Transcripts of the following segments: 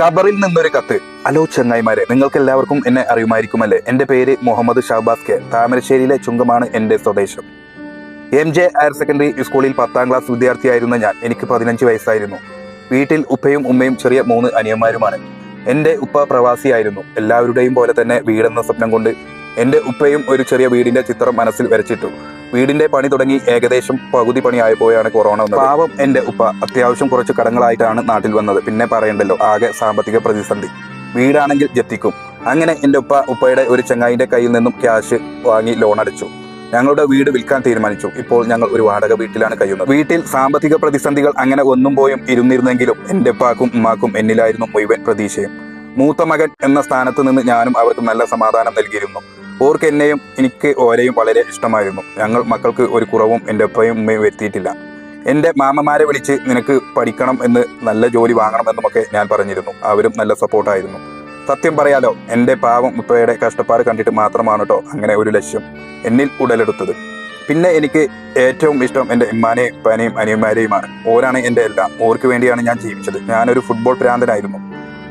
ഖബറിൽ നിന്നൊരു കത്ത്. ഹലോ ചങ്ങായിമാരെ നിങ്ങൾക്ക് എല്ലാവർക്കും എന്നെ അറിയുമായിരിക്കുമല്ലേ? എന്റെ പേര് മുഹമ്മദ് ഷാബാസ് കെ. താമരശ്ശേരിയിലെ ചുങ്കമാണ് എന്റെ സ്വദേശം. എം ജെ ഹയർ സെക്കൻഡറി സ്കൂളിൽ പത്താം ക്ലാസ് വിദ്യാർത്ഥിയായിരുന്ന ഞാൻ. എനിക്ക് പതിനഞ്ച് വയസ്സായിരുന്നു. വീട്ടിൽ ഉപ്പയും ഉമ്മയും ചെറിയ മൂന്ന് അനിയന്മാരുമാണ്. എന്റെ ഉപ്പ പ്രവാസിയായിരുന്നു. എല്ലാവരുടെയും പോലെ തന്നെ വീടെന്ന സ്വപ്നം കൊണ്ട് എന്റെ ഉപ്പയും ഒരു ചെറിയ വീടിന്റെ ചിത്രം മനസ്സിൽ വരച്ചിട്ടു. വീടിന്റെ പണി തുടങ്ങി ഏകദേശം പകുതി പണിയായപ്പോഴാണ് കൊറോണ വന്നത്. പാവം എന്റെ ഉപ്പ. അത്യാവശ്യം കുറച്ച് കടങ്ങളായിട്ടാണ് നാട്ടിൽ വന്നത്. പിന്നെ പറയണ്ടല്ലോ ആകെ സാമ്പത്തിക പ്രതിസന്ധി. വീടാണെങ്കിൽ ജപ്തിക്കും. അങ്ങനെ എന്റെ ഉപ്പ ഉപ്പയുടെ ഒരു ചങ്ങായിന്റെ കയ്യിൽ നിന്നും ക്യാഷ് വാങ്ങി ലോൺ അടച്ചു. ഞങ്ങളുടെ വീട് വിൽക്കാൻ തീരുമാനിച്ചു. ഇപ്പോൾ ഞങ്ങൾ ഒരു വാടക വീട്ടിലാണ് കഴിയുന്നത്. വീട്ടിൽ സാമ്പത്തിക പ്രതിസന്ധികൾ അങ്ങനെ ഒന്നും പോയും ഇരുന്നിരുന്നെങ്കിലും എന്റെ ഉപ്പാക്കും ഉമ്മാക്കും എന്നിലായിരുന്നു മുഴുവൻ പ്രതീക്ഷയും. മൂത്ത മകൻ എന്ന സ്ഥാനത്ത് നിന്ന് ഞാനും അവർക്ക് നല്ല സമാധാനം നൽകിയിരുന്നു. ഓർക്ക് എന്നെയും എനിക്ക് ഓരെയും വളരെ ഇഷ്ടമായിരുന്നു. ഞങ്ങൾ മക്കൾക്ക് ഒരു കുറവും എന്റെ ഉപ്പയും ഉമ്മയും വരുത്തിയിട്ടില്ല. എന്റെ മാമമാരെ വിളിച്ച് നിനക്ക് പഠിക്കണം എന്ന് നല്ല ജോലി വാങ്ങണം എന്നുമൊക്കെ ഞാൻ പറഞ്ഞിരുന്നു. അവരും നല്ല സപ്പോർട്ടായിരുന്നു. സത്യം പറയാലോ എന്റെ പാവം ഉപ്പയുടെ കഷ്ടപ്പാട് കണ്ടിട്ട് മാത്രമാണ് കേട്ടോ അങ്ങനെ ഒരു ലക്ഷ്യം എന്നിൽ ഉടലെടുത്തത്. പിന്നെ എനിക്ക് ഏറ്റവും ഇഷ്ടം എന്റെ ഇമ്മാനെയും ഉപ്പാനെയും അനിയന്മാരെയുമാണ്. ഓരാണ് എന്റെ എല്ലാം. ഓർക്ക് വേണ്ടിയാണ് ഞാൻ ജീവിച്ചത്. ഞാനൊരു ഫുട്ബോൾ പ്രാന്തനായിരുന്നു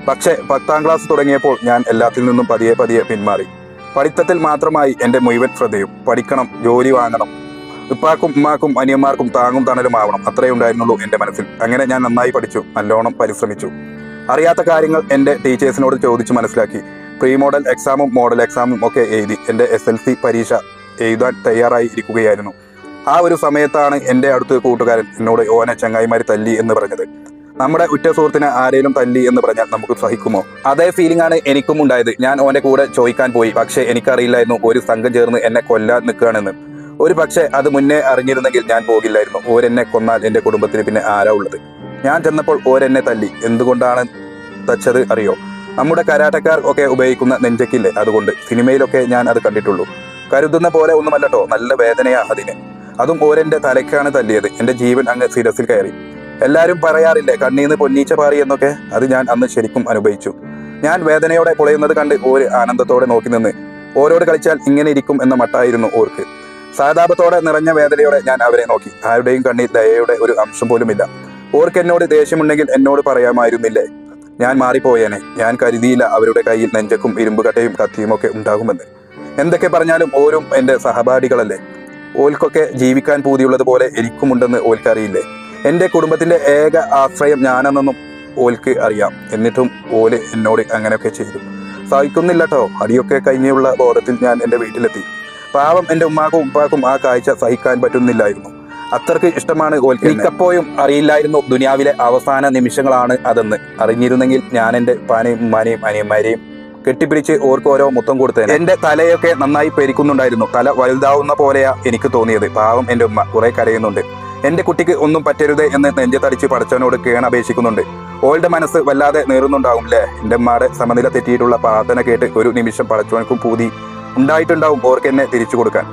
പക്ഷേ പത്താം ക്ലാസ് തുടങ്ങിയപ്പോൾ ഞാൻ എല്ലാത്തിൽ നിന്നും പതിയെ പതിയെ പിന്മാറി. പഠിത്തത്തിൽ മാത്രമായി എന്റെ മുഴുവൻ ശ്രദ്ധയും പഠിക്കണം ജോലി വാങ്ങണം. ഉപ്പാക്കും ഉമ്മാക്കും അനിയന്മാർക്കും താങ്ങും തണലും ആവണം. അത്രേ ഉണ്ടായിരുന്നുള്ളൂ എന്റെ മനസ്സിൽ. അങ്ങനെ ഞാൻ നന്നായി പഠിച്ചു നല്ലോണം പരിശ്രമിച്ചു. അറിയാത്ത കാര്യങ്ങൾ എന്റെ ടീച്ചേഴ്സിനോട് ചോദിച്ച് മനസ്സിലാക്കി. പ്രീ മോഡൽ എക്സാമും മോഡൽ എക്സാമും ഒക്കെ എഴുതി എന്റെ എസ് എൽ സി പരീക്ഷ എഴുതാൻ തയ്യാറായി ഇരിക്കുകയായിരുന്നു. ആ ഒരു സമയത്താണ് എന്റെ അടുത്ത് കൂട്ടുകാരൻ എന്നോട് ഓനെ ചങ്ങായിമാരി തല്ലി എന്ന് പറഞ്ഞത്. നമ്മുടെ ഉറ്റ സുഹൃത്തിനെ ആരേലും തല്ലി എന്ന് പറഞ്ഞാൽ നമുക്ക് സഹിക്കുമോ? അതേ ഫീലിംഗ് ആണ് എനിക്കും ഉണ്ടായത്. ഞാൻ ഓന്റെ കൂടെ ചോദിക്കാൻ പോയി. പക്ഷേ എനിക്കറിയില്ലായിരുന്നു ഒരു സംഘം ചേർന്ന് എന്നെ കൊല്ലാൻ നിൽക്കുകയാണെന്ന്. ഒരു പക്ഷേ അത് മുന്നേ അറിഞ്ഞിരുന്നെങ്കിൽ ഞാൻ പോകില്ലായിരുന്നു. ഓരെന്നെ കൊന്നാൽ എന്റെ കുടുംബത്തിന് പിന്നെ ആരാ ഉള്ളത്? ഞാൻ ചെന്നപ്പോൾ ഓരെന്നെ തല്ലി. എന്തുകൊണ്ടാണ് തച്ചത് അറിയോ? നമ്മുടെ കരാട്ടക്കാർ ഒക്കെ ഉപയോഗിക്കുന്ന നെഞ്ചക്കില്ലേ? അതുകൊണ്ട് സിനിമയിലൊക്കെ ഞാൻ അത് കണ്ടിട്ടുള്ളൂ. കരുതുന്ന പോലെ ഒന്നുമല്ലട്ടോ നല്ല വേദനയാ അതിന്. അതും ഓരെന്റെ തലയ്ക്കാണ് തല്ലിയത്. എന്റെ ജീവൻ അങ്ങ് സിരസിൽ കയറി. എല്ലാവരും പറയാറില്ലേ കണ്ണീന്ന് പൊന്നീച്ച പാറി എന്നൊക്കെ? അത് ഞാൻ അന്ന് ശരിക്കും അനുഭവിച്ചു. ഞാൻ വേദനയോടെ പൊളയുന്നത് കണ്ട് ഓര് ആനന്ദത്തോടെ നോക്കി നിന്ന്. ഓരോട് കളിച്ചാൽ ഇങ്ങനെ ഇരിക്കും എന്ന മട്ടായിരുന്നു ഓർക്ക്. സഹതാപത്തോടെ നിറഞ്ഞ വേദനയോടെ ഞാൻ അവരെ നോക്കി. ആരുടെയും കണ്ണിൽ ദയയുടെ ഒരു അംശം പോലുമില്ല. ഓർക്ക് എന്നോട് ദേഷ്യമുണ്ടെങ്കിൽ എന്നോട് പറയാമായിരുന്നില്ലേ? ഞാൻ മാറിപ്പോയേനെ. ഞാൻ കരുതിയില്ല അവരുടെ കയ്യിൽ നെഞ്ചക്കും ഇരുമ്പ് കട്ടയും കത്തിയും ഒക്കെ ഉണ്ടാകുമെന്ന്. എന്തൊക്കെ പറഞ്ഞാലും ഓരും എന്റെ സഹപാഠികളല്ലേ? ഓൽക്കൊക്കെ ജീവിക്കാൻ പൂതിയുള്ളതുപോലെ എനിക്കുമുണ്ടെന്ന് ഓൽക്കറിയില്ലേ? എന്റെ കുടുംബത്തിന്റെ ഏക ആശ്രയം ഞാനെന്നൊന്നും ഓൽക്ക് അറിയാം. എന്നിട്ടും ഓൽ എന്നോട് അങ്ങനെയൊക്കെ ചെയ്തു. സഹിക്കുന്നില്ല കേട്ടോ അടിയൊക്കെ കഴിഞ്ഞുള്ള ബോധത്തിൽ ഞാൻ എന്റെ വീട്ടിലെത്തി. പാവം എന്റെ ഉമ്മാക്കും ഉപ്പാക്കും ആ കാഴ്ച സഹിക്കാൻ പറ്റുന്നില്ലായിരുന്നു. അത്രയ്ക്ക് ഇഷ്ടമാണ് ഓൽക്ക് എനിക്കപ്പോഴും അറിയില്ലായിരുന്നു ദുനിയാവിലെ അവസാന നിമിഷങ്ങളാണ് അതെന്ന്. അറിഞ്ഞിരുന്നെങ്കിൽ ഞാൻ എന്റെ ഉപ്പാനെയും ഉമ്മാനെയും അനിയന്മാരെയും കെട്ടിപ്പിടിച്ച് ഓർക്ക് ഓരോ മുത്തം കൊടുത്തേനെ. എന്റെ തലയൊക്കെ നന്നായി പെരിക്കുന്നുണ്ടായിരുന്നു. തല വലുതാവുന്ന പോലെയാ എനിക്ക് തോന്നിയത്. പാവം എന്റെ ഉമ്മ കുറെ കരയുന്നുണ്ട്. എന്റെ കുട്ടിക്ക് ഒന്നും പറ്റരുത് എന്ന് നെഞ്ചത്തടിച്ച് പടച്ചവനോട് കേണപേക്ഷിക്കുന്നുണ്ട് ഓളുടെ മനസ്സ് വല്ലാതെ നേറുന്നുണ്ടാവും അല്ലേ എന്റെ അമ്മയുടെ സമനില തെറ്റിയിട്ടുള്ള പ്രാർത്ഥന കേട്ട് ഒരു നിമിഷം പടച്ചവനക്കും പൂതി ഉണ്ടായിട്ടുണ്ടാവും ഓർക്ക് എന്നെ തിരിച്ചു കൊടുക്കാൻ.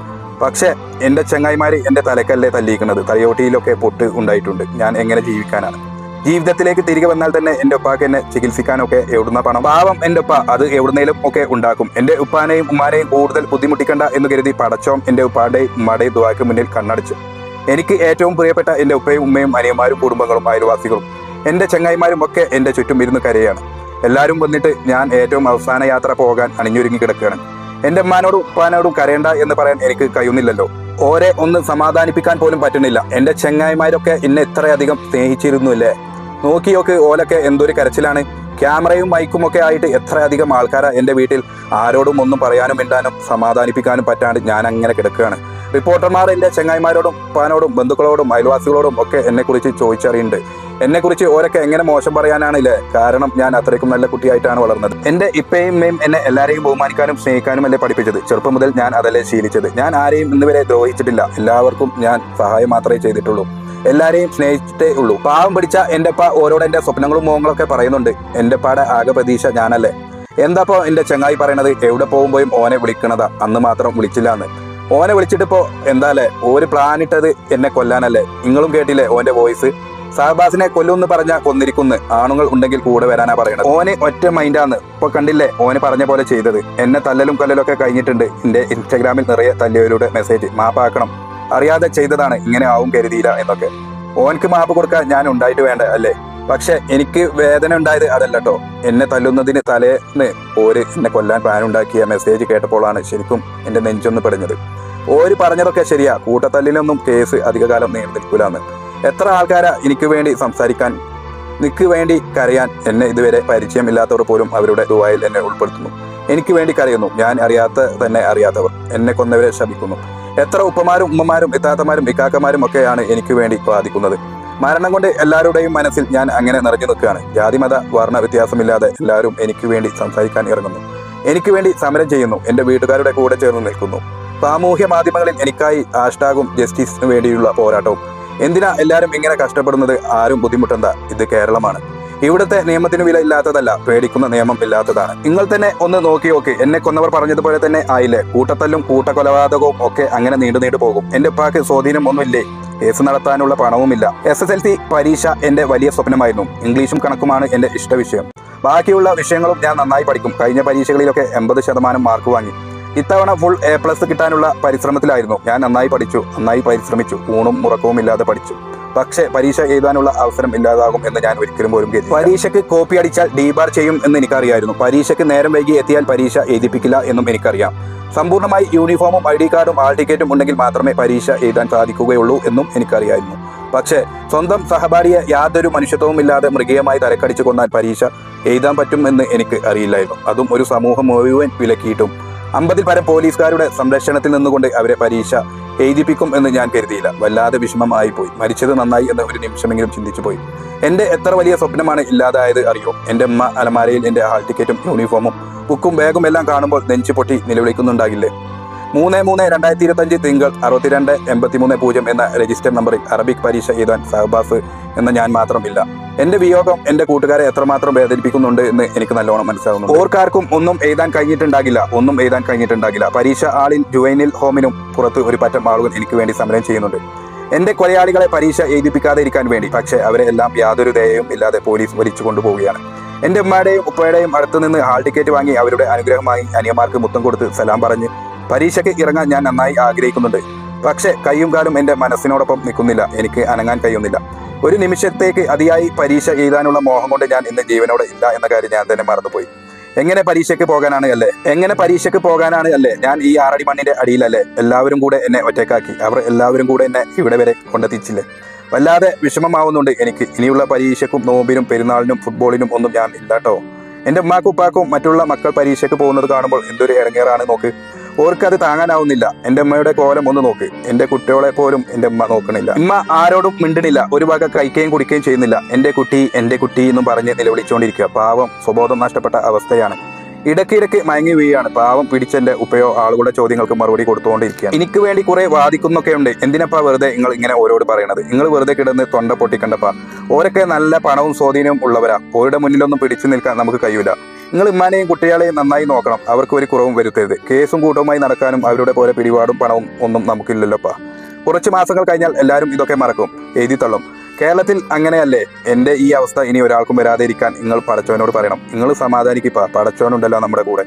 പക്ഷേ എന്റെ ചങ്ങായിമാർ എന്റെ തലക്കല്ലേ തല്ലിയിരിക്കുന്നത്. തലയോട്ടിയിലൊക്കെ പൊട്ട് ഉണ്ടായിട്ടുണ്ട്. ഞാൻ എങ്ങനെ ജീവിക്കാനാണ്? ജീവിതത്തിലേക്ക് തിരികെ വന്നാൽ തന്നെ എന്റെ ഉപ്പാക്ക് എന്നെ ചികിത്സിക്കാനൊക്കെ എവിടുന്ന പണം? പാവം എന്റെ ഉപ്പ. അത് എവിടുന്നേലും ഒക്കെ ഉണ്ടാക്കും. എന്റെ ഉപ്പാനെയും ഉമ്മാനെയും കൂടുതൽ ബുദ്ധിമുട്ടിക്കണ്ട എന്ന് കരുതി പടച്ചോം എന്റെ ഉപ്പാടെയും ഉമ്മാടെയും ദുവാക്ക് മുന്നിൽ കണ്ണടച്ചു. എനിക്ക് ഏറ്റവും പ്രിയപ്പെട്ട എന്റെ ഉപ്പയും ഉമ്മയും അനിയന്മാരും കുടുംബങ്ങളും അയൽവാസികളും എന്റെ ചങ്ങായിമാരും ഒക്കെ എന്റെ ചുറ്റും ഇരുന്ന് കരയാണ്. എല്ലാവരും വന്നിട്ട് ഞാൻ ഏറ്റവും അവസാന യാത്ര പോകാൻ അണിഞ്ഞൊരുങ്ങി കിടക്കുകയാണ്. എന്റെ ഉമ്മാനോടും ഉപ്പാനോടും കരയണ്ട എന്ന് പറയാൻ എനിക്ക് കഴിയുന്നില്ലല്ലോ. ഓരെ ഒന്ന് സമാധാനിപ്പിക്കാൻ പോലും പറ്റുന്നില്ല. എന്റെ ചെങ്ങായിമാരൊക്കെ എന്നെ ഇത്രയധികം സ്നേഹിച്ചിരുന്നു അല്ലേ നോക്കിയൊക്കെ ഓലൊക്കെ എന്തൊരു കരച്ചിലാണ്. ക്യാമറയും മൈക്കും ഒക്കെ ആയിട്ട് എത്രയധികം ആൾക്കാരാണ് എന്റെ വീട്ടിൽ. ആരോടും ഒന്നും പറയാനും മിണ്ടാനും സമാധാനിപ്പിക്കാനും പറ്റാണ്ട് ഞാൻ അങ്ങനെ കിടക്കുകയാണ്. റിപ്പോർട്ടർമാർ എന്റെ ചെങ്ങായിമാരോടും ഉപ്പാനോടും ബന്ധുക്കളോടും അയൽവാസികളോടും ഒക്കെ എന്നെക്കുറിച്ച് ചോദിച്ചറിയുന്നുണ്ട്. എന്നെക്കുറിച്ച് ഓരൊക്കെ എങ്ങനെ മോശം പറയാനാണില്ലേ കാരണം ഞാൻ അത്രയ്ക്കും നല്ല കുട്ടിയായിട്ടാണ് വളർന്നത്. എന്റെ ഇപ്പയും മേം എന്നെ എല്ലാവരെയും ബഹുമാനിക്കാനും സ്നേഹിക്കാനും അല്ലേ പഠിപ്പിച്ചത്? ചെറുപ്പം മുതൽ ഞാൻ അതല്ലേ ശീലിച്ചത്. ഞാൻ ആരെയും ഇന്നുവരെ ദ്രോഹിച്ചിട്ടില്ല. എല്ലാവർക്കും ഞാൻ സഹായം മാത്രമേ ചെയ്തിട്ടുള്ളൂ. എല്ലാരെയും സ്നേഹിച്ചിട്ടേ ഉള്ളൂ. പാവം പിടിച്ച എന്റെ അപ്പ ഓരോടെ എന്റെ സ്വപ്നങ്ങളും മോഹങ്ങളൊക്കെ പറയുന്നുണ്ട്. എന്റെ അപ്പയുടെ ആകെ പ്രതീക്ഷ ഞാനല്ലേ. എന്താപ്പോ എന്റെ ചങ്ങായി പറയണത്? എവിടെ പോകുമ്പോഴും ഓനെ വിളിക്കണതാ. അന്ന് മാത്രം വിളിച്ചില്ല എന്ന് ഓനെ വിളിച്ചിട്ട് വിളിച്ചിട്ടിപ്പോ എന്താല്ലേ? ഒരു പ്ലാൻ ഇട്ടത് എന്നെ കൊല്ലാനല്ലേ? നിങ്ങളും കേട്ടില്ലേ ഓന്റെ വോയിസ് സഹബാസിനെ കൊല്ലുമെന്ന് പറഞ്ഞ കൊന്നിരിക്കുന്നു. ആണുങ്ങൾ ഉണ്ടെങ്കിൽ കൂടെ വരാനാ പറയണത്. ഓന് ഒറ്റ മൈൻഡാന്ന് ഇപ്പൊ കണ്ടില്ലേ? ഓന് പറഞ്ഞ പോലെ ചെയ്തത്. എന്നെ തല്ലലും കൊല്ലലൊക്കെ കഴിഞ്ഞിട്ടുണ്ട്. എന്റെ ഇൻസ്റ്റാഗ്രാമിൽ നിറയെ തല്ലിയവരുടെ മെസ്സേജ് മാപ്പാക്കണം അറിയാതെ ചെയ്തതാണ്. ഇങ്ങനെ ആവും കരുതിയില്ല എന്നൊക്കെ. ഓൻക്ക് മാപ്പ് കൊടുക്കാൻ ഞാൻ ഉണ്ടായിട്ട് വേണ്ട അല്ലേ? പക്ഷെ എനിക്ക് വേദന ഉണ്ടായത് അതല്ല കേട്ടോ എന്നെ തല്ലുന്നതിന് തലേന്ന് ഓര് എന്നെ കൊല്ലാൻ പ്ലാൻ ഉണ്ടാക്കിയ മെസ്സേജ് കേട്ടപ്പോഴാണ് ശരിക്കും എന്റെ നെഞ്ചൊന്ന് പിടഞ്ഞത്. ഓര് പറഞ്ഞതൊക്കെ ശരിയാ. കൂട്ടത്തല്ലിലൊന്നും കേസ് അധികകാലം നീണ്ടു എത്ര ആൾക്കാരാ എനിക്ക് വേണ്ടി സംസാരിക്കാൻ നിക്ക് വേണ്ടി കരയാൻ എന്നെ ഇതുവരെ പരിചയമില്ലാത്തവർ പോലും അവരുടെ ദുബായിൽ എന്നെ ഉൾപ്പെടുത്തുന്നു. എനിക്ക് വേണ്ടി കരയുന്നു. ഞാൻ അറിയാത്ത തന്നെ അറിയാത്തവർ എന്നെ കൊന്നവരെ ശപിക്കുന്നു. എത്ര ഉപ്പമാരും ഉമ്മമാരും ഇത്താത്തമാരും ഇക്കാക്കമാരും ഒക്കെയാണ് എനിക്ക് വേണ്ടി ബാധിക്കുന്നത് മരണം കൊണ്ട് എല്ലാവരുടെയും മനസ്സിൽ ഞാൻ അങ്ങനെ നിറഞ്ഞു നിൽക്കുകയാണ്. ജാതിമത വർണ വ്യത്യാസമില്ലാതെ എല്ലാവരും എനിക്ക് വേണ്ടി സംസാരിക്കാൻ ഇറങ്ങുന്നു. എനിക്ക് വേണ്ടി സമരം ചെയ്യുന്നു. എന്റെ വീട്ടുകാരുടെ കൂടെ ചേർന്ന് നിൽക്കുന്നു. സാമൂഹ്യ മാധ്യമങ്ങളിൽ എനിക്കായി ഹാഷ്ടാഗും ജസ്റ്റിസിന് വേണ്ടിയുള്ള പോരാട്ടവും. എന്തിനാ എല്ലാവരും ഇങ്ങനെ കഷ്ടപ്പെടുന്നത്? ആരും ബുദ്ധിമുട്ടണ്ട. ഇത് കേരളമാണ്. ഇവിടുത്തെ നിയമത്തിന് വില ഇല്ലാത്തതല്ല പേടിക്കുന്ന നിയമം ഇല്ലാത്തതാണ്. നിങ്ങൾ തന്നെ ഒന്ന് നോക്കി നോക്കി. എന്നെ കൊന്നവർ പറഞ്ഞതുപോലെ തന്നെ ആയില്ലേ? കൂട്ടത്തല്ലും കൂട്ടക്കൊലപാതകവും ഒക്കെ അങ്ങനെ നീണ്ടു നീണ്ടു പോകും. എന്റെ ഉപ്പാക്ക് സ്വാധീനം ഒന്നുമില്ലേ? കേസ് നടത്താനുള്ള പണവുമില്ല. എസ് എസ് എൽ സി പരീക്ഷ എന്റെ വലിയ സ്വപ്നമായിരുന്നു. ഇംഗ്ലീഷും കണക്കുമാണ് എന്റെ ഇഷ്ടവിഷയം ബാക്കിയുള്ള വിഷയങ്ങളും ഞാൻ നന്നായി പഠിക്കും. കഴിഞ്ഞ പരീക്ഷകളിലൊക്കെ എൺപത് ശതമാനം മാർക്ക് വാങ്ങി. ഇത്തവണ ഫുൾ എ പ്ലസ് കിട്ടാനുള്ള പരിശ്രമത്തിലായിരുന്നു. ഞാൻ നന്നായി പഠിച്ചു. നന്നായി പരിശ്രമിച്ചു. ഊണും ഉറക്കവും ഇല്ലാതെ പഠിച്ചു. പക്ഷേ പരീക്ഷ എഴുതാനുള്ള അവസരം ഇല്ലാതാകും എന്ന് ഞാൻ ഒരിക്കലും പോലും കരുതി പരീക്ഷയ്ക്ക് കോപ്പി അടിച്ചാൽ ഡീബാർ ചെയ്യും എന്ന് എനിക്കറിയായിരുന്നു. പരീക്ഷയ്ക്ക് നേരം വൈകി എത്തിയാൽ പരീക്ഷ എഴുതിപ്പിക്കില്ല എന്നും എനിക്കറിയാം. സമ്പൂർണമായി യൂണിഫോമും ഐ ഡി കാർഡും ആൾ ടിക്കറ്റും ഉണ്ടെങ്കിൽ മാത്രമേ പരീക്ഷ എഴുതാൻ സാധിക്കുകയുള്ളൂ എന്നും എനിക്കറിയായിരുന്നു. പക്ഷേ സ്വന്തം സഹപാഠിയെ യാതൊരു മനുഷ്യത്വവുമില്ലാതെ മൃഗീയമായി തലക്കടിച്ചു കൊന്നാൽ പരീക്ഷ എഴുതാൻ പറ്റും എന്ന് എനിക്ക് അറിയില്ലായിരുന്നു. അതും ഒരു സമൂഹം മുഴുവൻ വിലക്കിയിട്ടും. അമ്പതിൽ പരം പോലീസുകാരുടെ സംരക്ഷണത്തിൽ നിന്നുകൊണ്ട് അവരെ പരീക്ഷ എഴുതിപ്പിക്കും എന്ന് ഞാൻ കരുതിയില്ല. വല്ലാതെ വിഷമമായി പോയി. മരിച്ചത് നന്നായി എന്ന് ഒരു നിമിഷമെങ്കിലും ചിന്തിച്ചു പോയി. എന്റെ എത്ര വലിയ സ്വപ്നമാണ് ഇല്ലാതായത് അറിയോ? എന്റെ അമ്മ അലമാരയിൽ എന്റെ ഹാൾ ടിക്കറ്റും യൂണിഫോമും ബുക്കും ബാഗും എല്ലാം കാണുമ്പോൾ നെഞ്ചു പൊട്ടി നിലവിളിക്കുന്നുണ്ടാകില്ലേ? മൂന്ന് മൂന്ന് രണ്ടായിരത്തി ഇരുപത്തഞ്ച് തിങ്കൾ അറുപത്തിരണ്ട് എൺപത്തി മൂന്ന് പൂജ്യം എന്ന രജിസ്റ്റർ നമ്പറിൽ അറബിക് പരീക്ഷ എഴുതാൻ സഹബാസ് എന്ന ഞാൻ മാത്രമില്ല. എന്റെ വിയോഗം എന്റെ കൂട്ടുകാരെ എത്രമാത്രം വേദനിപ്പിക്കുന്നുണ്ട് എന്ന് എനിക്ക് നല്ലോണം മനസ്സിലാവുന്നു ഓർക്കാർക്കും ഒന്നും എഴുതാൻ കഴിഞ്ഞിട്ടുണ്ടാകില്ല. ഒന്നും എഴുതാൻ കഴിഞ്ഞിട്ടുണ്ടാകില്ല. പരീക്ഷ ആളിൽ ജുവൈനിൽ ഹോമിനും പുറത്ത് ഒരു പറ്റം ആളുകൾ എനിക്ക് വേണ്ടി സമരം ചെയ്യുന്നുണ്ട്. എന്റെ കൊലയാളികളെ പരീക്ഷ എഴുതിപ്പിക്കാതെ ഇരിക്കാൻ വേണ്ടി. പക്ഷേ അവരെ എല്ലാം യാതൊരു ദയയും ഇല്ലാതെ പോലീസ് വലിച്ചു കൊണ്ടുപോവുകയാണ്. എന്റെ ഉമ്മയുടെയും ഉപ്പയുടെയും അടുത്ത് നിന്ന് ഹാൾ ടിക്കറ്റ് വാങ്ങി അവരുടെ അനുഗ്രഹമായി അനിയന്മാർക്ക് മുത്തം കൊടുത്ത് സലാം പറഞ്ഞ് പരീക്ഷയ്ക്ക് ഇറങ്ങാൻ ഞാൻ നന്നായി ആഗ്രഹിക്കുന്നുണ്ട്. പക്ഷേ കൈയും കാലും എന്റെ മനസ്സിനോടൊപ്പം നിൽക്കുന്നില്ല. എനിക്ക് അനങ്ങാൻ കഴിയുന്നില്ല. ഒരു നിമിഷത്തേക്ക് അതിയായി പരീക്ഷ എഴുതാനുള്ള മോഹം കൊണ്ട് ഞാൻ ഇന്ന് ജീവനോടെ ഇല്ല എന്ന കാര്യം ഞാൻ തന്നെ മറന്നുപോയി. എങ്ങനെ പരീക്ഷയ്ക്ക് പോകാനാണ് അല്ലേ? എങ്ങനെ പരീക്ഷയ്ക്ക് പോകാനാണ് അല്ലേ? ഞാൻ ഈ ആറടി മണ്ണിന്റെ അടിയിലല്ലേ എല്ലാവരും കൂടെ എന്നെ ഒറ്റക്കാക്കി അവർ എല്ലാവരും കൂടെ എന്നെ ഇവിടെ വരെ കൊണ്ടെത്തിച്ചില്ലേ? വല്ലാതെ വിഷമമാവുന്നുണ്ട് എനിക്ക്. ഇനിയുള്ള പരീക്ഷയ്ക്കും നോമ്പിനും പെരുന്നാളിനും ഫുട്ബോളിനും ഒന്നും ഞാൻ ഇല്ലാട്ടോ എന്റെ ഉമ്മാക്കും ഉപ്പാക്കും മറ്റുള്ള മക്കൾ പരീക്ഷയ്ക്ക് പോകുന്നത് കാണുമ്പോൾ എന്തൊരു ഇടങ്ങേറാണ് നോക്ക്. ഓർക്ക് അത് താങ്ങാനാവുന്നില്ല. എന്റെ അമ്മയുടെ കോലം ഒന്ന് നോക്ക്. എന്റെ കുട്ടികളെ പോലും എന്റെ അമ്മ നോക്കണില്ല. അമ്മ ആരോടും മിണ്ടണില്ല ഒരു വക കഴിക്കുകയും കുടിക്കുകയും ചെയ്യുന്നില്ല. എന്റെ കുട്ടി എന്റെ കുട്ടി എന്നും പറഞ്ഞ് നിലവിളിച്ചുകൊണ്ടിരിക്കുക. പാവം സ്വബോധം നഷ്ടപ്പെട്ട അവസ്ഥയാണ്. ഇടയ്ക്കിടയ്ക്ക് മയങ്ങി വീഴാണ് പാവം പിടിച്ചെന്റെ ഉപ്പയോ ആളുകളുടെ ചോദ്യങ്ങൾക്ക് മറുപടി കൊടുത്തുകൊണ്ടിരിക്കുകയാണ്. എനിക്ക് വേണ്ടി കുറെ വാദിക്കുന്നൊക്കെ ഉണ്ട്. എന്തിനപ്പാ വെറുതെ നിങ്ങൾ ഇങ്ങനെ ഓരോട് പറയണത്? നിങ്ങൾ വെറുതെ കിടന്ന് തൊണ്ട പൊട്ടിക്കണ്ടപ്പാ. ഓരൊക്കെ നല്ല പണവും സ്വാധീനവും ഉള്ളവരാ. ഓരുടെ മുന്നിലൊന്നും പിടിച്ചു നിൽക്കാൻ നമുക്ക് കഴിയൂല. നിങ്ങൾ ഇമ്മാനെയും കുട്ടികളെയും നന്നായി നോക്കണം. അവർക്ക് ഒരു കുറവും വരുത്തരുത്. കേസും കൂട്ടവുമായി നടക്കാനും അവരുടെ പോലെ പിടിപാടും പണവും ഒന്നും നമുക്കില്ലല്ലോപ്പാ. കുറച്ച് മാസങ്ങൾ കഴിഞ്ഞാൽ എല്ലാവരും ഇതൊക്കെ മറക്കും. എഴുതി തള്ളും. കേരളത്തിൽ അങ്ങനെയല്ലേ? എന്റെ ഈ അവസ്ഥ ഇനി ഒരാൾക്കും വരാതെ ഇരിക്കാൻ നിങ്ങൾ പടച്ചവനോട് പറയണം. നിങ്ങൾ സമാധാനിക്കിപ്പാ. പടച്ചവനുണ്ടല്ലോ നമ്മുടെ കൂടെ.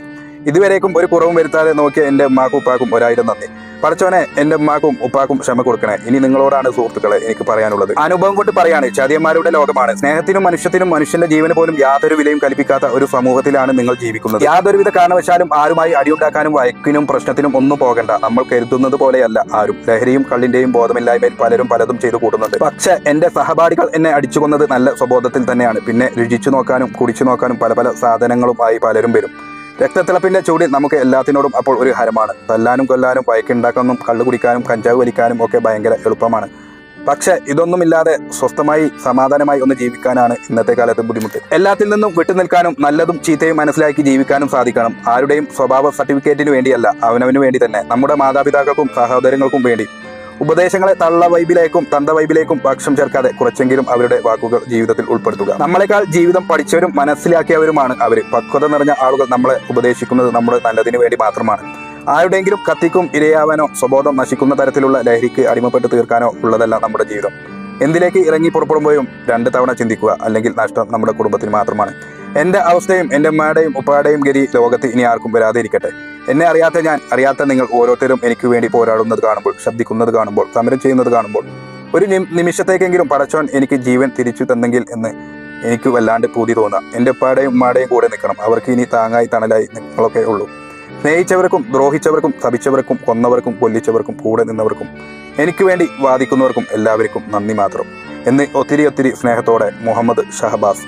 ഇതുവരേക്കും ഒരു കുറവും വരുത്താതെ നോക്കിയ എന്റെ ഉമ്മാക്കും ഉപ്പാക്കും ഒരായിരം നന്ദി. പടച്ചവനെ എന്റെ ഉമ്മാക്കും ഉപ്പാക്കും ക്ഷമ കൊടുക്കണേ. ഇനി നിങ്ങളോടാണ് സുഹൃത്തുക്കളെ എനിക്ക് പറയാനുള്ളത്. അനുഭവം കൊണ്ട് പറയാണ് ചതിയന്മാരുടെ ലോകമാണ്. സ്നേഹത്തിനും മനുഷ്യത്തിനും മനുഷ്യന്റെ ജീവന് പോലും യാതൊരു വിലയും കൽപ്പിക്കാത്ത ഒരു സമൂഹത്തിലാണ് നിങ്ങൾ ജീവിക്കുന്നത്. യാതൊരുവിധ കാരണവശാലും ആരുമായി അടിയുണ്ടാക്കാനും വയക്കിനും പ്രശ്നത്തിനും ഒന്നും പോകണ്ട. നമ്മൾ കരുതുന്നത് പോലെയല്ല ആരും. ലഹരിയും കള്ളിന്റെയും ബോധമില്ലായ്മയിൽ പലരും പലതും ചെയ്തു കൂട്ടുന്നുണ്ട് പക്ഷെ എന്റെ സഹപാഠികൾ എന്നെ അടിച്ചു കൊന്നത് നല്ല സ്വബോധത്തിൽ തന്നെയാണ്. പിന്നെ രുചിച്ചു നോക്കാനും കുടിച്ചു നോക്കാനും പല പല സാധനങ്ങളുമായി പലരും വരും. രക്തത്തിളപ്പിന്റെ ചൂടിൽ നമുക്ക് എല്ലാത്തിനോടും അപ്പോൾ ഒരു ഹരമാണ്. തല്ലാനും കൊല്ലാനും വയക്കുണ്ടാക്കാനും കള്ളു കുടിക്കാനും കഞ്ചാവ് വലിക്കാനും ഒക്കെ ഭയങ്കര എളുപ്പമാണ്. പക്ഷെ ഇതൊന്നുമില്ലാതെ സ്വസ്ഥമായി സമാധാനമായി ഒന്ന് ജീവിക്കാനാണ് ഇന്നത്തെ കാലത്ത് ബുദ്ധിമുട്ട്. എല്ലാത്തിൽ നിന്നും വിട്ടുനിൽക്കാനും നല്ലതും ചീത്തയും മനസ്സിലാക്കി ജീവിക്കാനും സാധിക്കണം. ആരുടെയും സ്വഭാവ സർട്ടിഫിക്കറ്റിന് വേണ്ടിയല്ല അവനവന് വേണ്ടി തന്നെ. നമ്മുടെ മാതാപിതാക്കൾക്കും സഹോദരങ്ങൾക്കും വേണ്ടി. ഉപദേശങ്ങളെ തള്ള വൈബിലേക്കും തന്ത വൈബിലേക്കും പക്ഷം ചേർക്കാതെ കുറച്ചെങ്കിലും അവരുടെ വാക്കുകൾ ജീവിതത്തിൽ ഉൾപ്പെടുത്തുക. നമ്മളെക്കാൾ ജീവിതം പഠിച്ചവരും മനസ്സിലാക്കിയവരുമാണ് അവർ പക്വത നിറഞ്ഞ ആളുകൾ നമ്മളെ ഉപദേശിക്കുന്നത് നമ്മുടെ നല്ലതിന് വേണ്ടി മാത്രമാണ്. ആരുടെയെങ്കിലും കത്തിക്കും ഇരയാവാനോ സ്വബോധം നശിക്കുന്ന തരത്തിലുള്ള ലഹരിക്ക് അടിമപ്പെട്ട് തീർക്കാനോ ഉള്ളതല്ല നമ്മുടെ ജീവിതം. എന്തിലേക്ക് ഇറങ്ങി പുറപ്പെടുമ്പോഴും രണ്ട് തവണ ചിന്തിക്കുക അല്ലെങ്കിൽ നഷ്ടം നമ്മുടെ കുടുംബത്തിന് മാത്രമാണ്. എന്റെ അവസ്ഥയും എന്റെ ഉമ്മയുടെയും ഉപ്പയുടെയും ഗതി ലോകത്ത് ഇനി ആർക്കും വരാതെ ഇരിക്കട്ടെ എന്നെ അറിയാത്ത ഞാൻ അറിയാത്ത നിങ്ങൾ ഓരോരുത്തരും എനിക്ക് വേണ്ടി പോരാടുന്നത് കാണുമ്പോൾ ശബ്ദിക്കുന്നത് കാണുമ്പോൾ സമരം ചെയ്യുന്നത് കാണുമ്പോൾ. ഒരു നിമി നിമിഷത്തേക്കെങ്കിലും പടച്ചോൻ എനിക്ക് ജീവൻ തിരിച്ചു തന്നെങ്കിൽ എന്ന് എനിക്ക് വല്ലാണ്ട് പൂതി തോന്നാം. എന്റെ ഉപ്പാടെയും ഉമ്മാടെയും കൂടെ നിൽക്കണം. അവർക്ക് ഇനി താങ്ങായി തണലായി നിങ്ങളൊക്കെ ഉള്ളൂ. സ്നേഹിച്ചവർക്കും ദ്രോഹിച്ചവർക്കും ശപിച്ചവർക്കും കൊന്നവർക്കും കൊല്ലിച്ചവർക്കും കൂടെ നിന്നവർക്കും എനിക്ക് വേണ്ടി വാദിക്കുന്നവർക്കും എല്ലാവർക്കും നന്ദി മാത്രം എന്ന് ഒത്തിരി ഒത്തിരി സ്നേഹത്തോടെ മുഹമ്മദ് ഷഹബാസ്